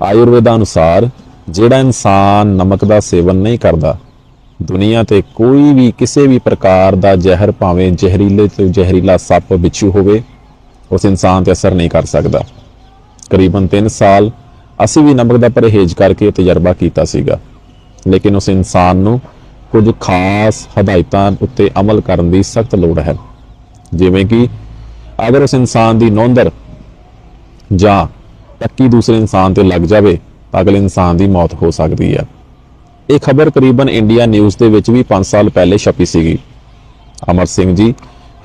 ਆਯੁਰਵੇਦਾ ਅਨੁਸਾਰ ਜਿਹੜਾ ਇਨਸਾਨ ਨਮਕ ਦਾ ਸੇਵਨ ਨਹੀਂ ਕਰਦਾ, ਦੁਨੀਆ ਤੇ ਕੋਈ ਵੀ ਕਿਸੇ ਵੀ ਪ੍ਰਕਾਰ ਦਾ ਜ਼ਹਿਰ ਭਾਵੇਂ ਜ਼ਹਿਰੀਲੇ ਤੋਂ ਜ਼ਹਿਰੀਲਾ ਸੱਪ ਬਿੱਛੂ ਹੋਵੇ, ਉਸ ਇਨਸਾਨ ਤੇ ਅਸਰ ਨਹੀਂ ਕਰ ਸਕਦਾ। ਕਰੀਬਨ 3 ਸਾਲ ਅਸੀਂ ਵੀ ਨਮਕ ਦਾ ਪਰਹੇਜ਼ ਕਰਕੇ ਤਜਰਬਾ ਕੀਤਾ ਸੀਗਾ, ਲੇਕਿਨ ਉਸ ਇਨਸਾਨ ਨੂੰ ਕੁਝ ਖਾਸ ਹਦਾਇਤਾਂ ਉੱਤੇ ਅਮਲ ਕਰਨ ਦੀ ਸਖਤ ਲੋੜ ਹੈ। ਜਿਵੇਂ ਕਿ ਅਗਰ ਉਸ ਇਨਸਾਨ ਦੀ ਨੌਂਦਰ ਜਾਂ ਟੱਕੀ ਦੂਸਰੇ ਇਨਸਾਨ ਤੇ ਲੱਗ ਜਾਵੇ ਤਾਂ ਅਗਲੇ ਇਨਸਾਨ ਦੀ ਮੌਤ ਹੋ ਸਕਦੀ ਹੈ। ਇਹ ਖਬਰ ਕਰੀਬਨ ਇੰਡੀਆ ਨਿਊਜ਼ ਦੇ ਵਿੱਚ ਵੀ 5 ਸਾਲ ਪਹਿਲੇ ਛਪੀ ਸੀਗੀ। ਅਮਰ ਸਿੰਘ ਜੀ,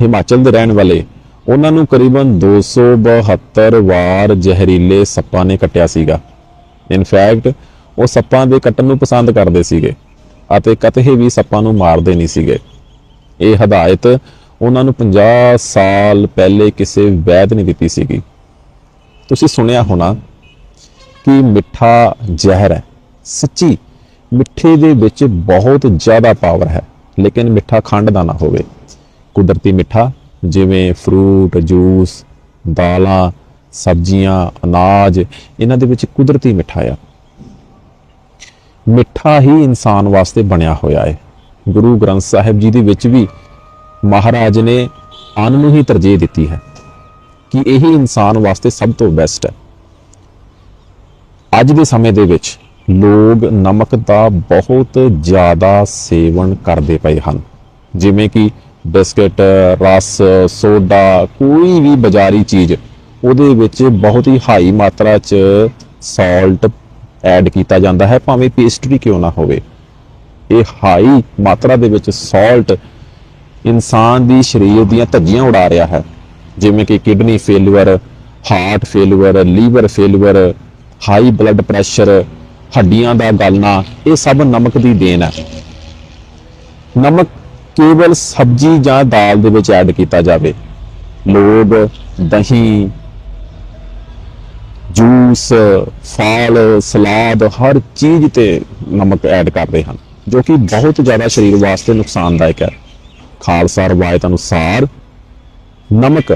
ਹਿਮਾਚਲ ਦੇ ਰਹਿਣ ਵਾਲੇ, ਉਹਨਾਂ ਨੂੰ ਕਰੀਬਨ 272 ਵਾਰ ਜ਼ਹਿਰੀਲੇ ਸੱਪਾਂ ਨੇ ਕੱਟਿਆ ਸੀਗਾ। ਇਨਫੈਕਟ ਉਹ ਸੱਪਾਂ ਦੇ ਕੱਟਣ ਨੂੰ ਪਸੰਦ ਕਰਦੇ ਸੀਗੇ ਅਤੇ ਕਤਹੇ ਵੀ ਸੱਪਾਂ ਨੂੰ ਮਾਰਦੇ ਨਹੀਂ ਸੀਗੇ। ਇਹ ਹਦਾਇਤ ਉਹਨਾਂ ਨੂੰ 50 ਸਾਲ ਪਹਿਲੇ ਕਿਸੇ ਵੈਦ ਨੇ ਦਿੱਤੀ ਸੀਗੀ। ਤੁਸੀਂ ਸੁਣਿਆ ਹੋਣਾ ਕਿ ਮਿੱਠਾ ਜ਼ਹਿਰ ਹੈ। ਸੱਚੀ, ਮਿੱਠੇ ਦੇ ਵਿੱਚ ਬਹੁਤ ਜ਼ਿਆਦਾ ਪਾਵਰ ਹੈ, ਲੇਕਿਨ ਮਿੱਠਾ ਖੰਡ ਦਾ ਨਾ ਹੋਵੇ। ਕੁਦਰਤੀ ਮਿੱਠਾ, ਜਿਵੇਂ ਫਰੂਟ ਜੂਸ ਦਾਲਾਂ, ਸਬਜ਼ੀਆਂ, ਅਨਾਜ, ਇਹਨਾਂ ਦੇ ਵਿੱਚ ਕੁਦਰਤੀ ਮਿੱਠਾ ਆ। ਮਿੱਠਾ ਹੀ ਇਨਸਾਨ ਵਾਸਤੇ ਬਣਿਆ ਹੋਇਆ ਹੈ। ਗੁਰੂ ਗ੍ਰੰਥ ਸਾਹਿਬ ਜੀ ਦੇ ਵਿੱਚ ਵੀ ਮਹਾਰਾਜ ਨੇ ਅੰਨ ਨੂੰ ਹੀ ਤਰਜੀਹ ਦਿੱਤੀ ਹੈ। ਕਿ ਇਹ ਇਨਸਾਨ ਵਾਸਤੇ ਸਭ ਤੋਂ ਬੈਸਟ ਹੈ। ਅੱਜ ਦੇ ਸਮੇਂ ਦੇ ਵਿੱਚ ਲੋਕ ਨਮਕ ਦਾ ਬਹੁਤ ਜ਼ਿਆਦਾ ਸੇਵਨ ਕਰਦੇ ਪਏ ਹਨ। ਜਿਵੇਂ ਕਿ ਬਿਸਕਟ, ਰਸ, ਸੋਡਾ, ਕੋਈ ਵੀ ਬਾਜ਼ਾਰੀ ਚੀਜ਼, ਉਹਦੇ ਵਿੱਚ ਬਹੁਤ ਹੀ ਹਾਈ ਮਾਤਰਾ 'ਚ ਸਾਲਟ ਐਡ ਕੀਤਾ ਜਾਂਦਾ ਹੈ, ਭਾਵੇਂ ਪੇਸਟਰੀ ਕਿਉਂ ਨਾ ਹੋਵੇ। ਇਹ ਹਾਈ ਮਾਤਰਾ ਦੇ ਵਿੱਚ ਸਾਲਟ ਇਨਸਾਨ ਦੀ ਸਰੀਰ ਦੀਆਂ ਧੱਜੀਆਂ ਉਡਾ ਰਿਹਾ ਹੈ। ਜਿਵੇਂ ਕਿ kidney failure, heart failure, liver failure, high blood pressure, ਹੱਡੀਆਂ ਦਾ ਗਲਣਾ, ਇਹ ਸਭ ਨਮਕ ਦੀ ਦੇਣ ਹੈ। ਨਮਕ ਕੇਵਲ ਸਬਜ਼ੀ ਜਾਂ ਦਾਲ ਦੇ ਵਿੱਚ ਐਡ ਕੀਤਾ ਜਾਵੇ। ਲੋਕ ਦਹੀਂ, ਜੂਸ, ਫਲ, ਸਲਾਦ, ਹਰ ਚੀਜ਼ ਤੇ ਨਮਕ ਐਡ ਕਰਦੇ ਹਨ, ਜੋ ਕਿ ਬਹੁਤ ਜ਼ਿਆਦਾ ਸਰੀਰ ਵਾਸਤੇ ਨੁਕਸਾਨਦਾਇਕ ਹੈ। ਖਾਲਸਾ ਰਵਾਇਤ ਅਨੁਸਾਰ ਨਮਕ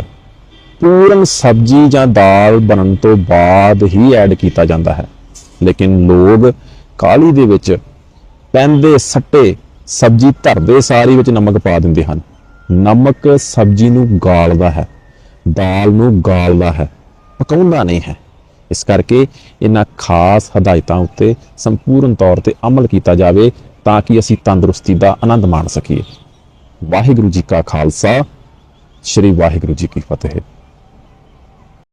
ਪੂਰਨ ਸਬਜ਼ੀ ਜਾਂ ਦਾਲ ਬਣਨ ਤੋਂ ਬਾਅਦ ਹੀ ਐਡ ਕੀਤਾ ਜਾਂਦਾ ਹੈ। ਲੇਕਿਨ ਲੋਕ ਕਾਲੀ ਦੇ ਵਿੱਚ ਪੈਂਦੇ, ਸੱਟੇ, ਸਬਜ਼ੀ ਧਰਦੇ ਸਾਰੀ ਵਿੱਚ ਨਮਕ ਪਾ ਦਿੰਦੇ ਹਨ। ਨਮਕ ਸਬਜ਼ੀ ਨੂੰ ਗਾਲਦਾ ਹੈ, ਦਾਲ ਨੂੰ ਗਾਲਦਾ ਹੈ, ਪਕਾਉਂਦਾ ਨਹੀਂ ਹੈ। ਇਸ ਕਰਕੇ ਇਹਨਾਂ ਖਾਸ ਹਦਾਇਤਾਂ ਉੱਤੇ ਸੰਪੂਰਨ ਤੌਰ ਤੇ ਅਮਲ ਕੀਤਾ ਜਾਵੇ ਤਾਂ ਕਿ ਅਸੀਂ ਤੰਦਰੁਸਤੀ ਦਾ ਆਨੰਦ ਮਾਣ ਸਕੀਏ। ਵਾਹਿਗੁਰੂ ਜੀ ਕਾ ਖਾਲਸਾ, ਸ੍ਰੀ ਵਾਹਿਗੁਰੂ ਜੀ ਕੀ ਫਤਿਹ।